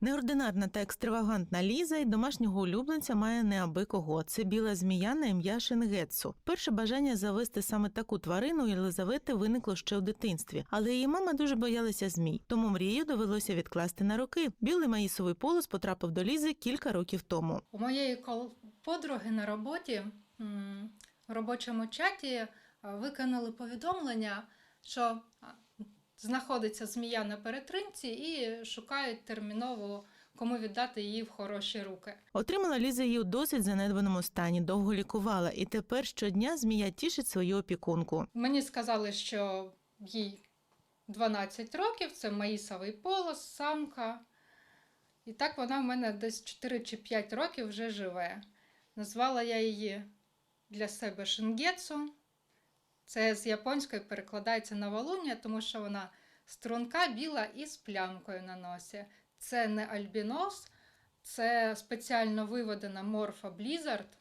Неординарна та екстравагантна Ліза і домашнього улюбленця має неабикого. Це біла змія на ім'я Шингетсу. Перше бажання завести саме таку тварину у Єлизавети виникло ще в дитинстві, але її мама дуже боялася змій, тому мрію довелося відкласти на роки. Білий маїсовий полос потрапив до Лізи кілька років тому. У моєї подруги на роботі в робочому чаті е, виконали повідомлення, що знаходиться змія на перетримці і шукають терміново, кому віддати її в хороші руки. Отримала Ліза її у досить занедбаному стані, довго лікувала, і тепер щодня змія тішить свою опікунку. Мені сказали, що їй 12 років, це маїсовий полос, самка. І так вона в мене десь 4 чи 5 років вже живе. Назвала я її для себе Шингетсу. Це з японської перекладається на валуння, тому що вона струнка біла і з плямкою на носі. Це не альбінос, це спеціально виведена морфа Blizzard.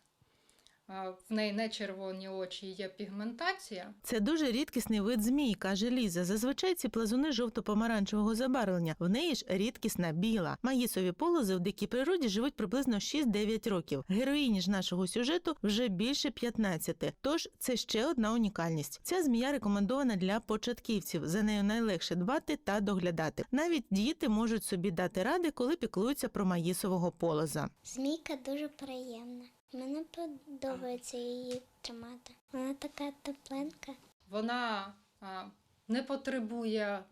В неї не червоні очі, є пігментація. Це дуже рідкісний вид змій, каже Ліза. Зазвичай ці плазуни жовто-помаранчевого забарвлення. В неї ж рідкісна біла. Маїсові полози в дикій природі живуть приблизно 6-9 років. Героїні ж нашого сюжету вже більше 15. Тож це ще одна унікальність. Ця змія рекомендована для початківців. За нею найлегше дбати та доглядати. Навіть діти можуть собі дати ради, коли піклуються про маїсового полоза. Змійка дуже приємна. Мені подобається її тримати. Вона така тепленька. Вона а, не потребує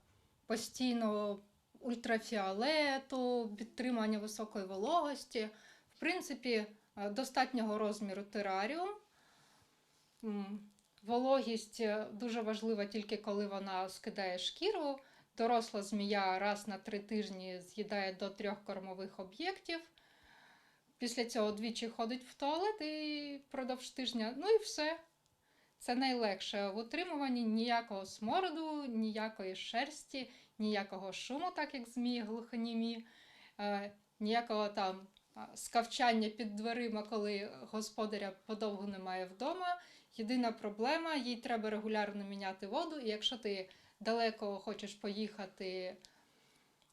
постійного ультрафіолету, підтримання високої вологості. В принципі, достатнього розміру тераріум. Вологість е, дуже важлива тільки коли вона скидає шкіру. Доросла змія раз на три тижні з'їдає до трьох кормових об'єктів. Після цього двічі ходить в туалет і впродовж тижня. Ну і все. Це найлегше в утримуванні ніякого смороду, ніякої шерсті, ніякого шуму, так як змії глухонімі, е, ніякого там скавчання під дверима, коли господаря подовго немає вдома. Єдина проблема, їй треба регулярно міняти воду, і якщо ти далеко хочеш поїхати,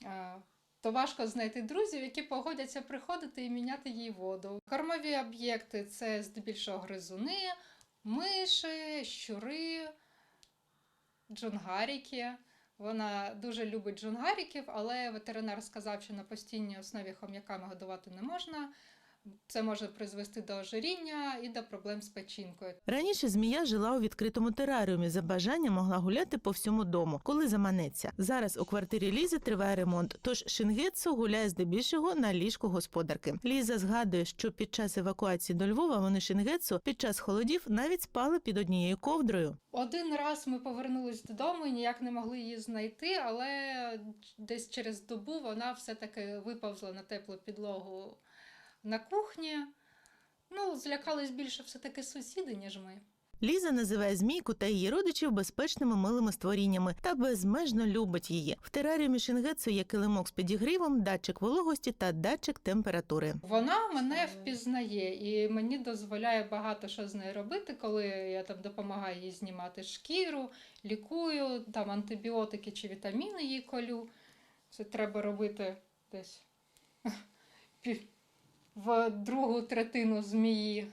е, то важко знайти друзів, які погодяться приходити і міняти їй воду. Кормові об'єкти це здебільшого гризуни, миші, щури, джунгаріки. Вона дуже любить джунгаріків, але ветеринар сказав, що на постійній основі хом'яками годувати не можна. Це може призвести до ожиріння і до проблем з печінкою. Раніше змія жила у відкритому тераріумі. За бажанням могла гуляти по всьому дому, коли заманеться. Зараз у квартирі Лізи триває ремонт. Тож Шингетсу гуляє здебільшого на ліжку господарки. Ліза згадує, що під час евакуації до Львова вони Шингетсу під час холодів навіть спали під однією ковдрою. Один раз ми повернулись додому і ніяк не могли її знайти, але десь через добу вона все-таки виповзла на теплу підлогу на кухні. Ну, злякались більше все-таки сусіди, ніж ми. Ліза називає змійку та її родичів безпечними милими створіннями та безмежно любить її. В тераріумі Шингетсу є килимок з підігрівом, датчик вологості та датчик температури. Вона мене впізнає і мені дозволяє багато що з нею робити, коли я там допомагаю їй знімати шкіру, лікую, там антибіотики чи вітаміни їй колю. Це треба робити десь в другу третину змії.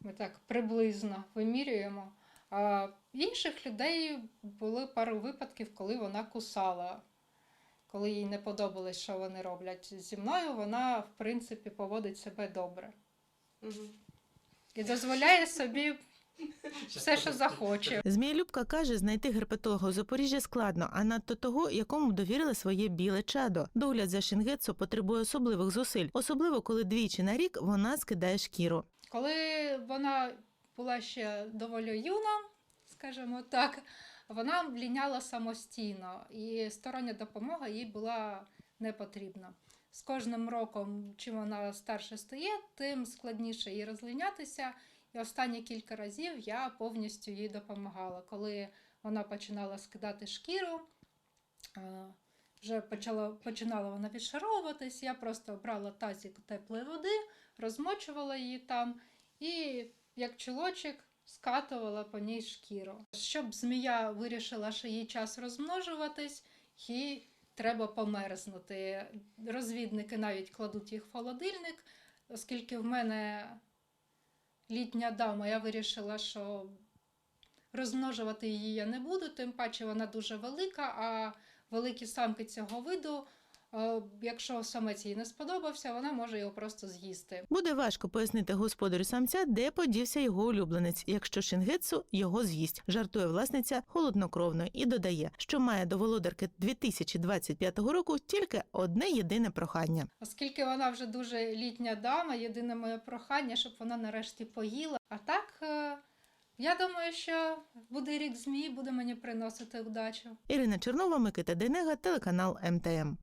Ми так приблизно вимірюємо. А в інших людей були пару випадків, коли вона кусала. Коли їй не подобалось, що вони роблять зі мною, вона, в принципі, поводить себе добре. І дозволяє собі все, що захоче. Змієлюбка каже, знайти герпетолога у Запоріжжі складно, а надто того, якому довірили своє біле чадо. Догляд за Шингетсу потребує особливих зусиль, особливо коли двічі на рік вона скидає шкіру. Коли вона була ще доволі юна, скажімо так, вона ліняла самостійно, і стороння допомога їй була не потрібна. З кожним роком, чим вона старше стає, тим складніше їй розлінятися. І останні кілька разів я повністю їй допомагала. Коли вона починала скидати шкіру, е, вже почала, починала вона відшаровуватись, я просто брала тазик теплої води, розмочувала її там і як чолочок скатувала по ній шкіру. Щоб змія вирішила, що їй час розмножуватись, їй треба померзнути. Розвідники навіть кладуть їх в холодильник, оскільки в мене літня дама, я вирішила, що розмножувати її я не буду, тим паче вона дуже велика, а великі самки цього виду, якщо самець їй не сподобався, вона може його просто з'їсти. Буде важко пояснити господарю самця, де подівся його улюбленець, якщо Шінгетсу його з'їсть. Жартує власниця холоднокровно і додає, що має до володарки 2025 року тільки одне єдине прохання. Оскільки вона вже дуже літня дама, єдине моє прохання, щоб вона нарешті поїла. А так, е, я думаю, що буде рік змій, буде мені приносити удачу. Ірина Чернова, Микита Денега, телеканал МТМ.